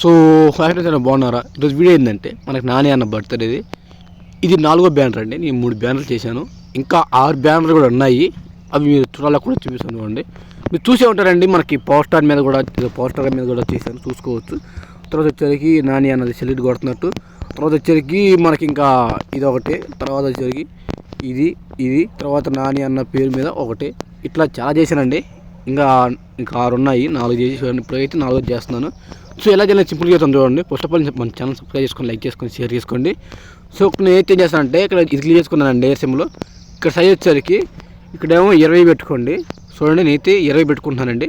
So factory బాగున్నారా? ఈరోజు video ఏంటంటే మనకి నాని అన్న బర్త్డేది ఇది నాలుగో బ్యానర్ అండి నేను మూడు బ్యానర్లు చేశాను. ఇంకా ఆరు బ్యానర్లు కూడా ఉన్నాయి. అవి మీరు చూడాలని కూడా చూపిస్తాను అండి మీరు చూసే ఉంటారండి మనకి పవర్ స్టార్ మీద కూడా పవర్ స్టార్ మీద కూడా చేశాను చూసుకోవచ్చు. తర్వాత వచ్చేసరికి నాని అన్నది సెల్యూట్ కొడుతున్నట్టు. తర్వాత వచ్చేసరికి మనకి ఇంకా ఇది ఒకటి తర్వాత వచ్చేసరికి ఇది ఇది తర్వాత నాని అన్న పేరు మీద ఒకటి. ఇట్లా చాలా చేశానండి. ఇంకా ఇంకా ఆరు ఉన్నాయి నాలుగు చేసి ఇప్పుడైతే నాలుగు చేస్తున్నాను. సో ఎలా చేయాలి సింపుల్గా చేస్తాను చూడండి ఫస్ట్ ఆఫ్ ఆల్ మన ఛానల్ సబ్స్క్రైబ్ చేసుకొని లైక్ చేసుకొని షేర్ చేసుకోండి. సో నేను ఏం చేస్తానంటే ఇక్కడ ఇది క్లియర్ చేసుకున్నానండి ఏసీఎంలో ఇక్కడ సైజ్ వచ్చేసరికి ఇక్కడేమో ఇరవై పెట్టుకోండి. చూడండి నేనైతే ఇరవై పెట్టుకుంటున్నానండి.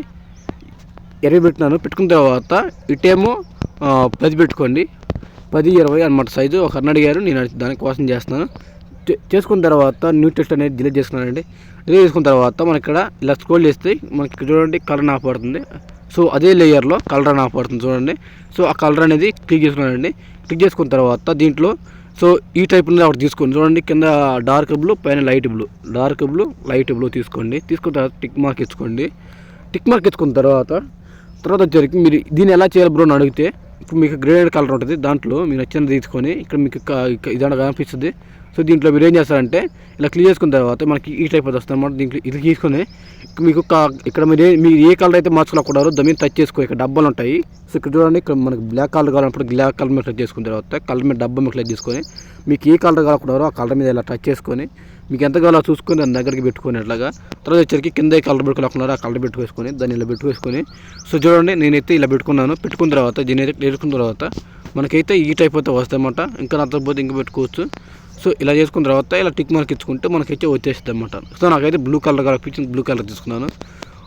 ఇరవై పెట్టినాను పెట్టుకున్న తర్వాత ఇటేమో పది పెట్టుకోండి. పది ఇరవై అనమాట సైజు ఒక అన్న అడిగారు నేను దానికోసం చేస్తున్నాను. చేసుకున్న తర్వాత న్యూ టెస్ట్ అనేది డిలీట్ చేసుకున్నానండి. డిలీట్ చేసుకున్న తర్వాత మనకి ఇక్కడ ఇలా స్క్రోల్ చేస్తే మనకి ఇక్కడ చూడండి కలర్ ఆఫ్ సో అదే లేయర్లో కలర్ అని ఆపడుతుంది పడుతుంది చూడండి. సో ఆ కలర్ అనేది క్లిక్ చేసుకున్నానండి క్లిక్ చేసుకున్న తర్వాత దీంట్లో సో ఈ టైప్ అనేది ఒకటి తీసుకోండి. చూడండి కింద డార్క్ బ్లూ పైన light blue dark blue light blue తీసుకోండి. తీసుకున్న తర్వాత టిక్ మార్క్ ఇచ్చుకోండి. టిక్ మార్క్ ఇచ్చుకున్న తర్వాత తర్వాత వచ్చేసరికి మీరు దీన్ని ఎలా చేయాలి బ్రో అని అడిగితే ఇప్పుడు మీకు గ్రేడెడ్ కలర్ ఉంటుంది. దాంట్లో మీరు నచ్చినది తీసుకొని ఇక్కడ మీకు ఇదంతా కనిపిస్తుంది. సో దీంట్లో మీరు ఏం చేస్తారంటే ఇలా క్లియర్ చేసుకున్న తర్వాత మనకి ఈ టైప్ అది వస్తుంది అనమాట దీంట్లో ఇది తీసుకొని మీకు ఇక్కడ మీరు ఏ మీరు ఏ కలర్ అయితే మార్చుకోకూడదు దాని మీద టచ్ చేసుకో. ఇక్కడ డబ్బాలు ఉంటాయి. సో ఇక్కడ చూడండి ఇక్కడ మనకి బ్లాక్ కలర్ కావాలన్నప్పుడు బ్లాక్ కలర్ మీద టచ్ చేసుకున్న తర్వాత కలర్ మీద డబ్బా మీద టచ్ చేసుకొని మీకు ఏ కలర్ కావాలనుకుంటారో ఆ కలర్ మీద ఇలా టచ్ చేసుకొని మీకు ఎంత కావాలో చూసుకొని దాని దగ్గరికి పెట్టుకొని అట్లాగా తర్వాత వచ్చరికి కింద కలర్ పెట్టుకోలేకున్నారో ఆ కలర్ పెట్టుకేసుకొని దాన్ని ఇలా పెట్టుకేసుకొని సో చూడండి నేనైతే ఇలా పెట్టుకున్నాను. పెట్టుకున్న తర్వాత దీని అయితే నేర్చుకున్న తర్వాత మనకైతే ఈ టైప్ అయితే వస్తాయన్నమాట ఇంకా నచ్చకపోతే ఇంకా పెట్టుకోవచ్చు. సో ఇలా చేసుకున్న తర్వాత ఇలా టిక్ మార్క్ ఇచ్చుకుంటే మనకైతే వచ్చేస్తుంది అనమాట సో నాకైతే బ్లూ కలర్ కనిపించింది బ్లూ కలర్ తీసుకున్నాను.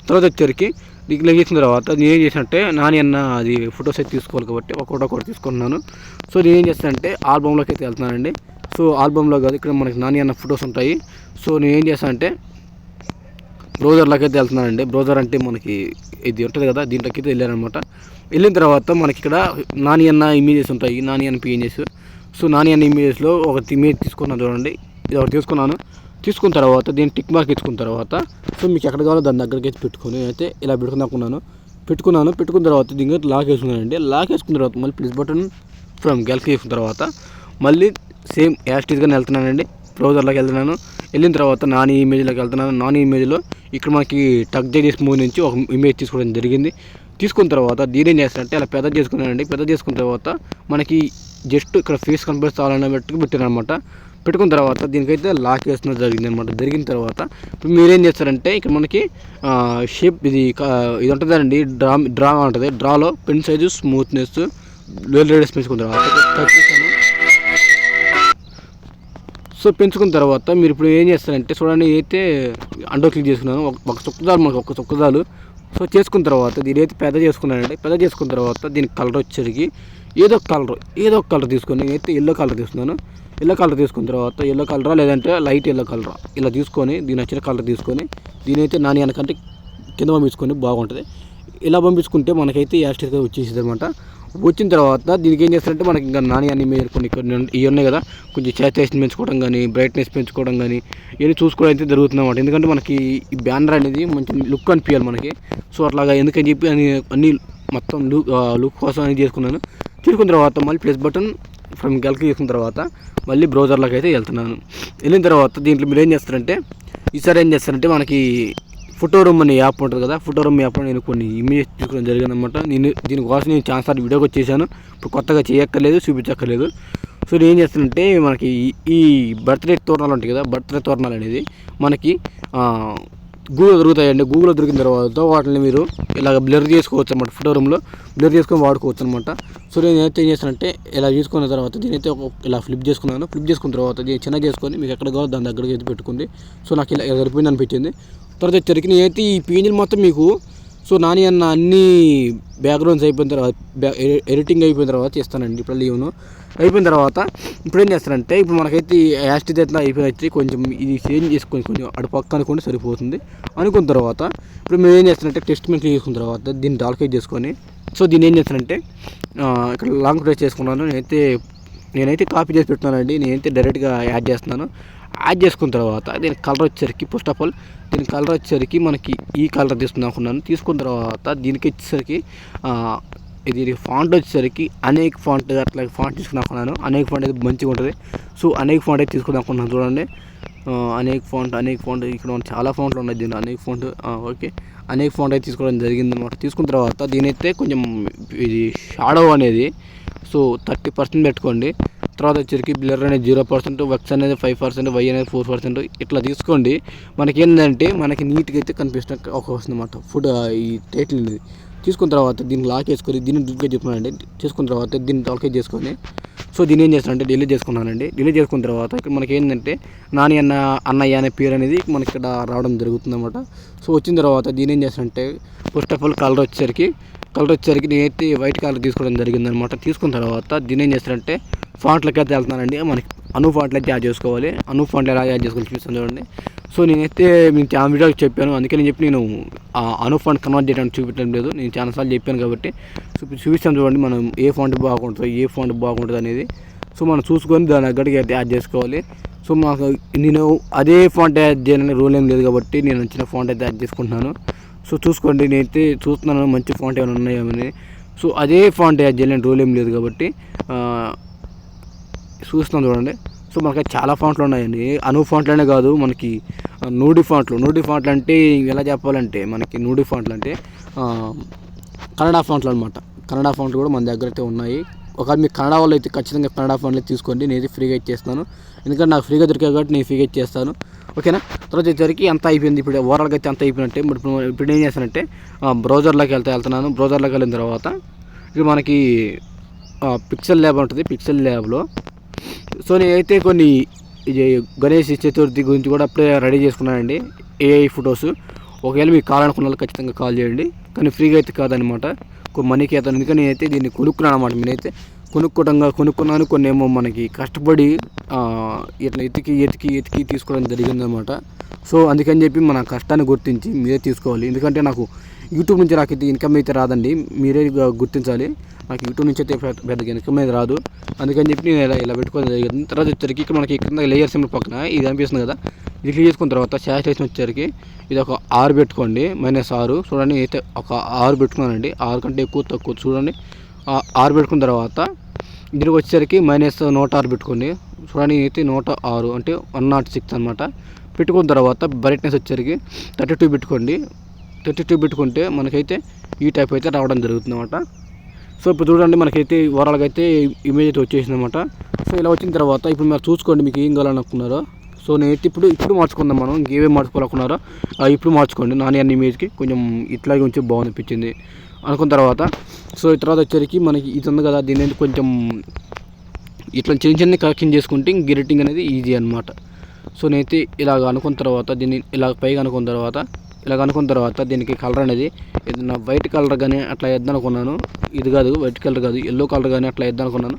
తర్వాత వచ్చరికి ఇలా చేసిన తర్వాత నేను ఏం చేసినట్టే నాని అన్న అది ఫొటోస్ అయితే తీసుకోవాలి కాబట్టి ఒక ఫోటో కూడా తీసుకున్నాను. సో నేను ఏం చేస్తానంటే ఆల్బంలోకి అయితే వెళ్తున్నానండి. సో ఆల్బమ్లో కాదు ఇక్కడ మనకి నాని అన్న ఫొటోస్ ఉంటాయి. సో నేను ఏం చేస్తానంటే బ్రౌజర్లోకి అయితే వెళ్తున్నానండి. బ్రౌజర్ అంటే మనకి ఇది ఉంటుంది కదా దీంట్లోకి అయితే వెళ్ళానమాట వెళ్ళిన తర్వాత మనకి ఇక్కడ నాని అన్న ఇమేజెస్ ఉంటాయి. నాని అన్న పిఎన్జెస్ సో నాని అన్న ఇమేజెస్లో ఒక ఇమేజ్ తీసుకున్నాను చూడండి. ఇది ఒకటి తీసుకున్నాను. తీసుకున్న తర్వాత దీన్ని టిక్ మార్క్ ఇచ్చుకున్న తర్వాత సో మీకు ఎక్కడ కావాలో దాని దగ్గరికి అయితే పెట్టుకొని అయితే ఇలా పెట్టుకుందాకున్నాను పెట్టుకున్నాను. పెట్టుకున్న తర్వాత దీనికి లాక్ వేసుకున్నానండి. లాక్ వేసుకున్న తర్వాత మళ్ళీ ప్లస్ బటన్ ఫ్రమ్ గెల్కి వేసుకున్న తర్వాత మళ్ళీ సేమ్ యాస్టీస్గానే వెళ్తున్నానండి. బ్రౌజర్లోకి వెళ్తున్నాను. వెళ్ళిన తర్వాత నాని ఇమేజ్లోకి వెళ్తున్నాను. నాని ఇమేజ్లో ఇక్కడ మనకి టక్ జేడీస్ మూవీ నుంచి ఒక ఇమేజ్ తీసుకోవడం జరిగింది. తీసుకున్న తర్వాత దీని ఏం చేస్తానంటే అలా పెద్ద చేసుకున్నానండి. పెద్ద చేసుకున్న తర్వాత మనకి జస్ట్ ఇక్కడ ఫేస్ కనిపిస్తాలన్న పెట్టుకు అనమాట పెట్టుకున్న తర్వాత దీనికైతే లాక్ వేస్తున్న జరిగింది అనమాట జరిగిన తర్వాత ఇప్పుడు మీరేం చేస్తారంటే ఇక్కడ మనకి షేప్ ఇది ఇది ఉంటుందండి డ్రా డ్రా ఉంటుంది. డ్రాలో పెన్ సైజు స్మూత్నెస్ రేడియస్ పెంచుకున్న తర్వాత టచ్ చేస్తాను సో పెంచుకున్న తర్వాత మీరు ఇప్పుడు ఏం చేస్తారంటే చూడండి అయితే అండో క్లిక్ చేసుకున్నాను. ఒక- ఒక చుక్కదాలు మనకు ఒక చుక్కదాలు సో చేసుకున్న తర్వాత దీని అయితే పెద్ద చేసుకున్నానంటే పెద్ద చేసుకున్న తర్వాత దీనికి కలర్ వచ్చేసరికి ఏదో కలర్ ఏదో ఒక కలర్ తీసుకొని నేనైతే ఎల్లో కలర్ తీసుకున్నాను. ఎల్లో కలర్ తీసుకున్న తర్వాత ఎల్లో కలరా లేదంటే లైట్ ఎల్లో కలరా ఇలా తీసుకొని దీని వచ్చిన కలర్ తీసుకొని దీని అయితే నాని అనకంటే కింద పంపించుకొని బాగుంటుంది. ఇలా పంపించుకుంటే మనకైతే యాస్టిక్గా వచ్చేసింది అనమాట వచ్చిన తర్వాత దీనికి ఏం చేస్తారంటే మనకి ఇంకా నాని అన్ని మీరు కొన్ని కొన్ని ఇవి ఉన్నాయి కదా. కొంచెం చేతేషన్ పెంచుకోవడం కానీ బ్రైట్నెస్ పెంచుకోవడం కానీ ఇవన్నీ చూసుకోవడం అయితే జరుగుతుంది అనమాట ఎందుకంటే మనకి ఈ బ్యానర్ అనేది మంచి లుక్ అనిపించాలి మనకి. సో అట్లాగా ఎందుకని చెప్పి అని అన్ని మొత్తం లుక్ లుక్ కోసం అని చేసుకున్నాను. తీసుకున్న తర్వాత మళ్ళీ ప్లస్ బటన్ ఫ్రమ్ గెలకి చేసుకున్న తర్వాత మళ్ళీ బ్రౌజర్లోకి అయితే వెళ్తున్నాను. వెళ్ళిన తర్వాత దీంట్లో మీరు ఏం చేస్తారంటే ఈసారి ఏం చేస్తారంటే మనకి ఫోటో రూమ్ అనే యాప్ ఉంటుంది కదా ఫోటో రూమ్ యాప్లో నేను కొన్ని ఇమేజ్ తీసుకోవడం జరిగింది అనమాట నేను దీనికోసం నేను చాలా సార్లు వీడియోకి వచ్చేసాను. ఇప్పుడు కొత్తగా చేయక్కర్లేదు చూపించక్కర్లేదు. సో నేను ఏం చేస్తానంటే మనకి ఈ- ఈ బర్త్డే తోరణాలు ఉంటాయి కదా బర్త్డే తోరణాలు అనేది మనకి గూగుల్ దొరుకుతాయండి. గూగుల్లో దొరికిన తర్వాత వాటిని మీరు ఇలాగ బ్లర్ చేసుకోవచ్చు అనమాట ఫోటో రూమ్లో బ్లర్ చేసుకొని వాడుకోవచ్చు అనమాట సో నేను అయితే ఏం చేస్తానంటే ఇలా తీసుకున్న తర్వాత దీనైతే ఒక ఇలా ఫ్లిప్ చేసుకున్నాను. ఫ్లిప్ చేసుకున్న తర్వాత దీన్ని చిన్న చేసుకొని మీకు ఎక్కడ కావాలో దాని దగ్గరికి అయితే పెట్టుకుంది. సో నాకు ఇలా సరిపోయింది అనిపించింది. తర్వాత వచ్చరికి నేనైతే ఈ పీజీలు మొత్తం మీకు సో నాని అన్న అన్ని బ్యాక్గ్రౌండ్స్ అయిపోయిన తర్వాత ఎడిటింగ్ అయిపోయిన తర్వాత చేస్తానండి ఇప్పుడు లీవ్ను అయిపోయిన తర్వాత ఇప్పుడు ఏం చేస్తానంటే ఇప్పుడు మనకైతే యాస్టిజ్ అయితే అయిపోయి కొంచెం ఇది చేంజ్ చేసుకొని కొంచెం అటు పక్క అనుకుంటే సరిపోతుంది. అనుకున్న తర్వాత ఇప్పుడు మేము ఏం చేస్తానంటే టెస్ట్ మెంట్ చేసుకున్న తర్వాత దీన్ని డాల్కేజ్ చేసుకొని సో దీన్ని ఏం చేస్తానంటే ఇక్కడ లాంగ్ ప్రెస్ చేసుకున్నాను. నేనైతే నేనైతే కాపీ చేసి పెట్టున్నానండి నేనైతే డైరెక్ట్గా యాడ్ చేస్తున్నాను. యాడ్ చేసుకున్న తర్వాత దీని కలర్ వచ్చేసరికి ఫస్ట్ ఆఫ్ ఆల్ దీని కలర్ వచ్చేసరికి మనకి ఈ కలర్ తీసుకుందాం అనుకున్నాను. తీసుకున్న తర్వాత దీనికి వచ్చేసరికి ఇది ఫాంట్ వచ్చేసరికి అనేక ఫాంట్ అట్లా ఫాంట్ తీసుకుని అనుకున్నాను. అనేక ఫాంట్ అయితే మంచిగా ఉంటుంది. సో అనేక ఫాంట్ అయితే తీసుకుందాం అనుకున్నాను చూడండి. అనేక ఫాంట్ అనేక ఫాంట్ ఇక్కడ చాలా ఫాంట్లు ఉన్నాయి దీని అనేక ఫాంట్ ఓకే. అనేక ఫాంట్ అయితే తీసుకోవడం జరిగింది అనమాట తీసుకున్న తర్వాత దీనైతే కొంచెం ఇది షాడో అనేది సో థర్టీ పర్సెంట్ పెట్టుకోండి. తర్వాత వచ్చరికి బ్లర్ అనేది జీరో పర్సెంట్ వర్క్స్ అనేది ఫైవ్ పర్సెంట్ వై అనేది ఫోర్ పర్సెంట్ ఇట్లా తీసుకోండి. మనకి ఏంటంటే మనకి నీట్గా అయితే కనిపిస్తున్న ఒక వస్తుంది అనమాట ఫుడ్ ఈ టైటిల్ అనేది తీసుకున్న తర్వాత దీన్ని లాక్ చేసుకొని దీన్ని డూప్లికేట్ చెప్పుకున్నానండి చేసుకున్న తర్వాత దీన్ని టాల్కేట్ చేసుకొని సో దీన్ని ఏం చేస్తానంటే డిలీట్ చేసుకున్నానండి. డిలీట్ చేసుకున్న తర్వాత ఇక్కడ మనకి ఏంటంటే నాని అన్న అన్నయ్య అనే పేరు అనేది మనకి ఇక్కడ రావడం జరుగుతుంది అనమాట సో వచ్చిన తర్వాత దీని ఏం చేస్తానంటే ఫస్ట్ ఆఫ్ ఆల్ కలర్ వచ్చేసరికి కలర్ వచ్చేసరికి నేనైతే వైట్ కలర్ తీసుకోవడం జరిగిందనమాట. తీసుకున్న తర్వాత దీని ఏం చేస్తారంటే ఫాంట్లకి అయితే వెళ్తున్నానండి. మనకి అను ఫాంట్లు అయితే యాడ్ చేసుకోవాలి. అను ఫాంట్లు ఎలా యాడ్ చేసుకోవాలి చూపిస్తాను చూడండి. సో నేనైతే మీకు చాలా వీడియోకి చెప్పాను. అందుకే నేను చెప్పి నేను ఆ అను ఫాంట్ కన్వర్ట్ చేయడానికి చూపించడం లేదు. నేను చాలాసార్లు చెప్పాను కాబట్టి చూపిస్తాను చూడండి మనం ఏ ఫాంట్ బాగుంటుందో ఏ ఫాంట్ బాగుంటుంది అనేది. సో మనం చూసుకొని దాని తగ్గట్టుగా అయితే యాడ్ చేసుకోవాలి. సో మాకు నేను అదే ఫాంట్ యాడ్ చేయాలని రూల్ ఏం లేదు కాబట్టి నేను వచ్చిన ఫాంట్ అయితే యాడ్ చేసుకుంటున్నాను. సో చూసుకోండి నేనైతే చూస్తున్నాను మంచి ఫాంట్ ఏమైనా ఉన్నాయేమని సో అదే ఫాంట్ యాడ్ చేయలేని రూల్ ఏం లేదు కాబట్టి ఆ, చూస్తున్నాం చూడండి. సో మనకి చాలా ఫాంట్లు ఉన్నాయండి. అను ఫాంట్లనే కాదు మనకి నూడి ఫాంట్లు. నూడి ఫాంట్లు అంటే ఎలా చెప్పాలంటే మనకి నూడి ఫాంట్లు అంటే కన్నడ ఫాంట్లు అనమాట కన్నడ ఫాంట్లు కూడా మన దగ్గర అయితే ఉన్నాయి. ఒకవేళ మీకు కన్నడ వాళ్ళు అయితే ఖచ్చితంగా కన్నడ ఫాంట్లు తీసుకోండి. నేను అయితే ఫ్రీగా ఇచ్చేస్తాను ఎందుకంటే నాకు ఫ్రీగా దొరికాయి కాబట్టి నేను ఫ్రీగా ఇచ్చేస్తాను. ఓకేనా? తర్వాత వచ్చేసరికి అంత అయిపోయింది. ఇప్పుడు ఓవరాల్గా అయితే అంత అయిపోయినట్టే. ఇప్పుడు ఇప్పుడు ఏం చేస్తానంటే బ్రౌజర్లోకి వెళ్తా వెళ్తున్నాను. బ్రౌజర్లోకి వెళ్ళిన తర్వాత ఇక మనకి పిక్సెల్ ల్యాబ్ ఉంటుంది. పిక్సెల్ ల్యాబ్లో సో నేనైతే కొన్ని ఇది గణేష్ చతుర్థి గురించి కూడా అప్పుడే రెడీ చేసుకున్నానండి ఏఐ ఫొటోస్. ఒకవేళ మీకు కావాలనుకున్న వాళ్ళు ఖచ్చితంగా కాల్ చేయండి. కానీ ఫ్రీగా అయితే కాదనమాట. కొన్ని మనీకి అయితే ఎందుకని నేనైతే దీన్ని కొనుక్కున్నాను అనమాట నేనైతే కొనుక్కోవడంగా కొనుక్కున్నాను. కొన్ని ఏమో మనకి కష్టపడి ఇట్లా ఎతికి ఎతికి ఎతికి తీసుకోవడం జరిగిందనమాట సో అందుకని చెప్పి మన కష్టాన్ని గుర్తించి మీరే తీసుకోవాలి. ఎందుకంటే నాకు యూట్యూబ్ నుంచి నాకు అయితే ఇన్కమ్ అయితే రాదండి. మీరే గుర్తించాలి. నాకు యూట్యూబ్ నుంచి అయితే పెద్ద- పెద్దగా ఇన్కమ్ అయితే రాదు. అందుకని చెప్పి నేను ఇలా ఇలా పెట్టుకోవడం జరిగింది. తర్వాత వచ్చేసరికి ఇక్కడ మనకి కింద లేయర్ సింబల్ పక్కన ఇది అనిపిస్తుంది కదా? ఇది క్లియర్ చేసుకున్న తర్వాత శాచురేషన్ వచ్చేసరికి ఇది ఒక ఆరు పెట్టుకోండి. మైనస్ ఆరు చూడండి అయితే ఒక ఆరు పెట్టుకున్నానండి. ఆరు కంటే ఎక్కువ తక్కువ చూడండి. ఆరు పెట్టుకున్న తర్వాత దీనికి వచ్చేసరికి మైనస్ నూట ఆరు పెట్టుకోండి చూడండి అయితే నూట ఆరు అంటే వన్ నాట్ సిక్స్ అనమాట పెట్టుకున్న తర్వాత బ్రైట్నెస్ వచ్చేసరికి థర్టీ టూ పెట్టుకోండి. థర్టీ టూ పెట్టుకుంటే మనకైతే ఈ టైప్ అయితే రావడం జరుగుతుంది అనమాట సో ఇప్పుడు చూడండి మనకైతే ఓవరాల్గా అయితే ఇమేజ్ అయితే వచ్చేసింది అనమాట సో ఇలా వచ్చిన తర్వాత ఇప్పుడు మీరు చూసుకోండి మీకు ఏం కావాలనుకున్నారో. సో నేనైతే ఇప్పుడు ఇప్పుడు మార్చుకుందాం మనం. ఇంకేమేమి మార్చుకోవాలనుకున్నారో ఇప్పుడు మార్చుకోండి. నాని అన్ని ఇమేజ్కి కొంచెం ఇట్లాగే ఉంచి బాగుంది అనిపించింది అనుకున్న తర్వాత సో ఈ తర్వాత వచ్చేసరికి మనకి ఇది ఉంది కదా దీని అనేది కొంచెం ఇట్లా చిన్న చిన్న కరెక్షన్ చేసుకుంటే గిరిటింగ్ అనేది ఈజీ అనమాట సో నేనైతే ఇలాగ అనుకున్న తర్వాత దీన్ని ఇలా పైగా అనుకున్న తర్వాత ఇలాగ అనుకున్న తర్వాత దీనికి కలర్ అనేది ఏదైనా వైట్ కలర్ కానీ అట్లా వేద్దాం అనుకున్నాను. ఇది కాదు వైట్ కలర్ కాదు ఎల్లో కలర్ కానీ అట్లా వేద్దాం అనుకున్నాను.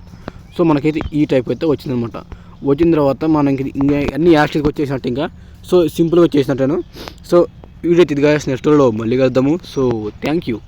సో మనకైతే ఈ టైప్ అయితే వచ్చిందనమాట వచ్చిన తర్వాత మనకి ఇంకా అన్ని యాక్షన్కి వచ్చేసినట్టు ఇంకా సో సింపుల్గా వచ్చేసినట్టాను. సో వీడియో తిరిగా నెక్స్ట్ మళ్ళీ కలుద్దాము. So thank you.